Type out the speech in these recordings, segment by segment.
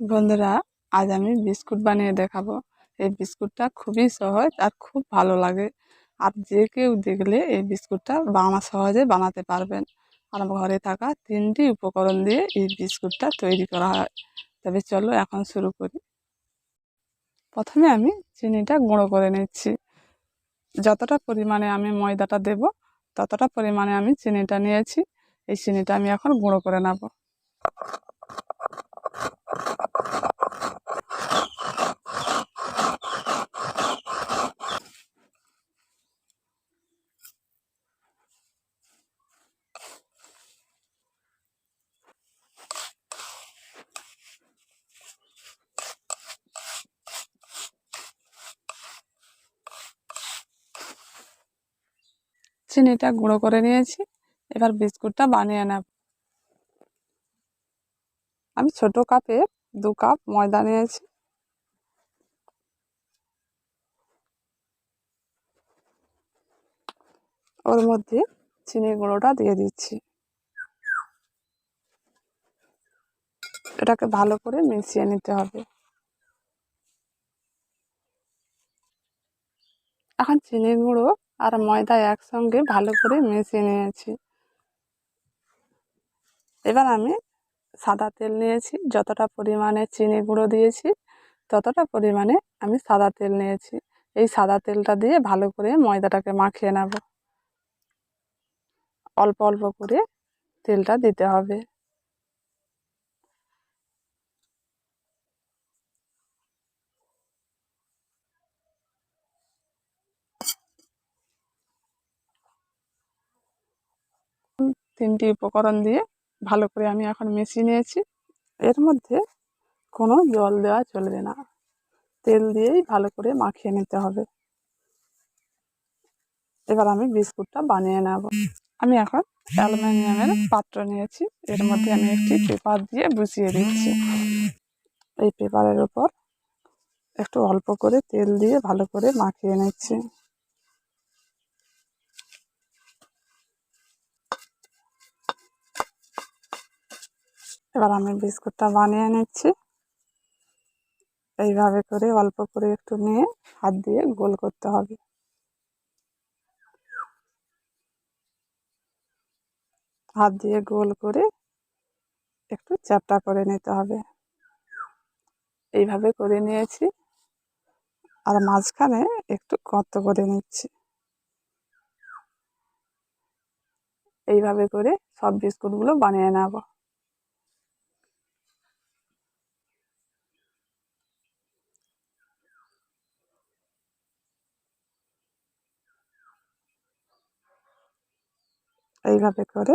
বন্ধুরা, আজ আমি বিস্কুট বানিয়ে দেখাবো। এই বিস্কুটটা খুবই সহজ আর খুব ভালো লাগে। আর যে কেউ দেখলে এই বিস্কুটটা বানা সহজে বানাতে পারবেন। আর ঘরে থাকা তিনটি উপকরণ দিয়ে এই বিস্কুটটা তৈরি করা হয়। তবে চলো এখন শুরু করি। প্রথমে আমি চিনিটা গুঁড়ো করে নিচ্ছি। যতটা পরিমাণে আমি ময়দাটা দেব, ততটা পরিমাণে আমি চিনিটা নিয়েছি। এই চিনিটা আমি এখন গুঁড়ো করে নেব। চিনিটা গুঁড়ো করে নিয়েছি এবার বিস্কুটটা বানিয়ে নেব। আমি ছোট কাপে দু কাপ ময়দা নিয়েছি। ওর মধ্যে চিনি গুঁড়োটা দিয়ে দিচ্ছি। এটাকে ভালো করে মিশিয়ে নিতে হবে। এখন চিনি গুঁড়ো আর ময়দা একসঙ্গে ভালো করে মিশিয়ে নিয়েছি। এবার আমি সাদা তেল নিয়েছি, যতটা পরিমাণে চিনি গুঁড়ো দিয়েছি, ততটা পরিমাণে আমি সাদা তেল নিয়েছি। এই সাদা তেলটা দিয়ে ভালো করে ময়দাটাকে মাখিয়ে নেব। অল্প অল্প করে তেলটা দিতে হবে। তিনটি উপকরণ দিয়ে ভালো করে আমি এখন মিশিয়ে নিয়েছি। এর মধ্যে কোনো জল দেওয়া চলবে না। তেল দিয়েই ভালো করে মাখিয়ে নিতে হবে। এবার আমি বিস্কুটটা বানিয়ে নেব। আমি এখন অ্যালুমিনিয়ামের পাত্র নিয়েছি। এর মধ্যে আমি একটি পেপার দিয়ে বসিয়ে দিচ্ছি। এই পেপারের উপর একটু অল্প করে তেল দিয়ে ভালো করে মাখিয়ে নিচ্ছি। এবার আমি বিস্কুটটা বানিয়ে নিচ্ছি। এইভাবে করে অল্প করে একটু নিয়ে হাত দিয়ে গোল করতে হবে। হাত দিয়ে গোল করে একটু চ্যাপটা করে নিতে হবে। এইভাবে করে নিয়েছি আর মাঝখানে একটু কত করে নিচ্ছি। এইভাবে করে সব বিস্কুটগুলো বানিয়ে নেব। এইভাবে করে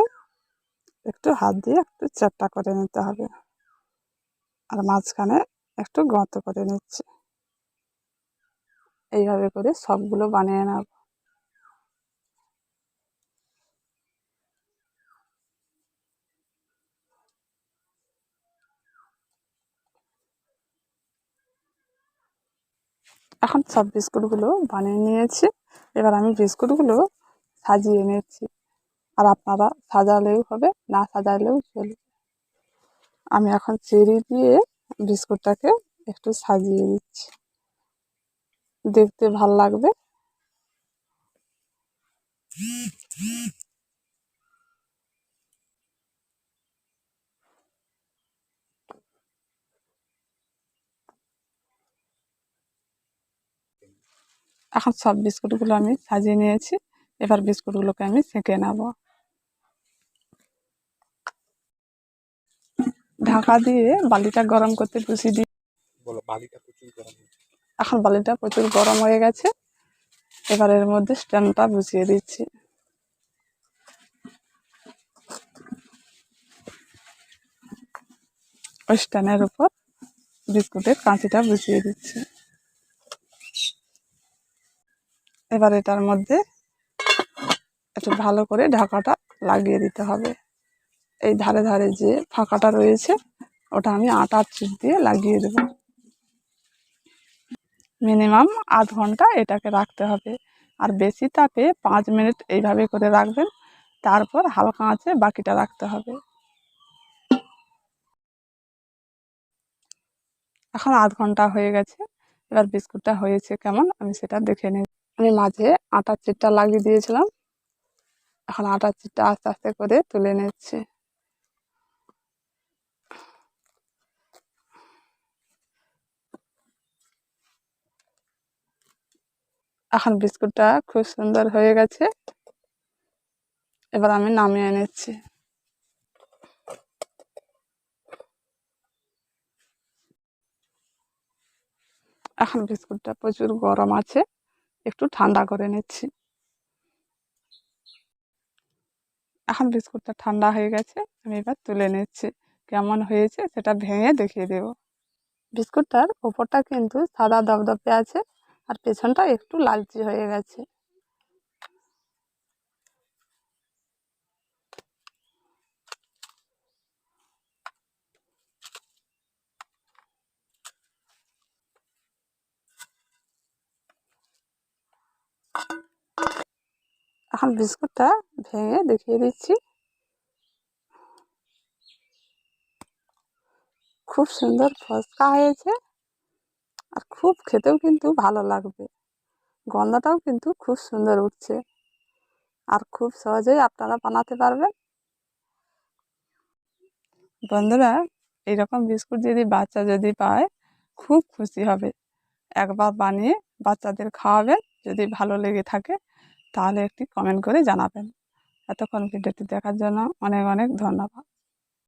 একটু হাত দিয়ে একটু চ্যাপটা করে নিতে হবে। আর মাঝখানে একটু গত করে নিচ্ছি। এইভাবে করে সবগুলো বানিয়ে নেব। এখন সব বিস্কুটগুলো বানিয়ে নিয়েছি। এবার আমি বিস্কুটগুলো সাজিয়ে নিচ্ছি। আর আপনারা সাজালেও হবে, না সাজালেও চলবে। আমি এখন চেরি দিয়ে বিস্কুটটাকে একটু সাজিয়ে দিচ্ছি দেখতে ভালো লাগবে। এখন সব বিস্কুটগুলো আমি সাজিয়ে নিয়েছি। এবার বিস্কুটগুলোকে আমি সেঁকে নেব। ঢাকা দিয়ে বালিটা গরম করতে বসিয়ে দিই। বলো বালিটা প্রচুর গরম এখন বালিটা প্রচুর গরম হয়ে গেছে। এবার এর মধ্যে স্ট্যান্ডটা বসিয়ে দিচ্ছি। ওই স্ট্যান্ডের উপর বিস্কুটের কাঁচিটা বসিয়ে দিচ্ছি। এবার এটার মধ্যে একটু ভালো করে ঢাকাটা লাগিয়ে দিতে হবে। এই ধারে ধারে যে ফাঁকাটা রয়েছে, ওটা আমি আটার চিপ দিয়ে লাগিয়ে দেব। মিনিমাম আধ ঘণ্টা এটাকে রাখতে হবে। আর বেশি তাপে পাঁচ মিনিট এইভাবে করে রাখবেন, তারপর হালকা আঁচে বাকিটা রাখতে হবে। এখন আধ ঘণ্টা হয়ে গেছে, এবার বিস্কুটটা হয়েছে কেমন আমি সেটা দেখে নিই। আমি মাঝে আটার চিটটা লাগিয়ে দিয়েছিলাম, এখন আটার চিটটা আস্তে আস্তে করে তুলে নিচ্ছি। এখন বিস্কুটটা খুব সুন্দর হয়ে গেছে। এবার আমি নামিয়ে নিচ্ছি। এখন বিস্কুটটা প্রচুর গরম আছে, একটু ঠান্ডা করে নিচ্ছি। এখন বিস্কুটটা ঠান্ডা হয়ে গেছে, আমি এবার তুলে নিচ্ছি। কেমন হয়েছে সেটা ভেঙে দেখিয়ে দেব। বিস্কুটটার ওপরটা কিন্তু সাদা দপদপে আছে আর পেছনটা একটু লালচে হয়ে গেছে। এখন বিস্কুটটা ভেঙে দেখিয়ে দিচ্ছি। খুব সুন্দর ফসকা হয়েছে। আর খুব খেতেও কিন্তু ভালো লাগবে। গন্ধটাও কিন্তু খুব সুন্দর উঠছে। আর খুব সহজেই আপনারা বানাতে পারবেন। বন্ধুরা এইরকম বিস্কুট যদি বাচ্চা যদি পায়, খুব খুশি হবে। একবার বানিয়ে বাচ্চাদের খাওয়াবেন, যদি ভালো লেগে থাকে, তাহলে একটি কমেন্ট করে জানাবেন। এতক্ষণ ভিডিওটি দেখার জন্য অনেক অনেক ধন্যবাদ।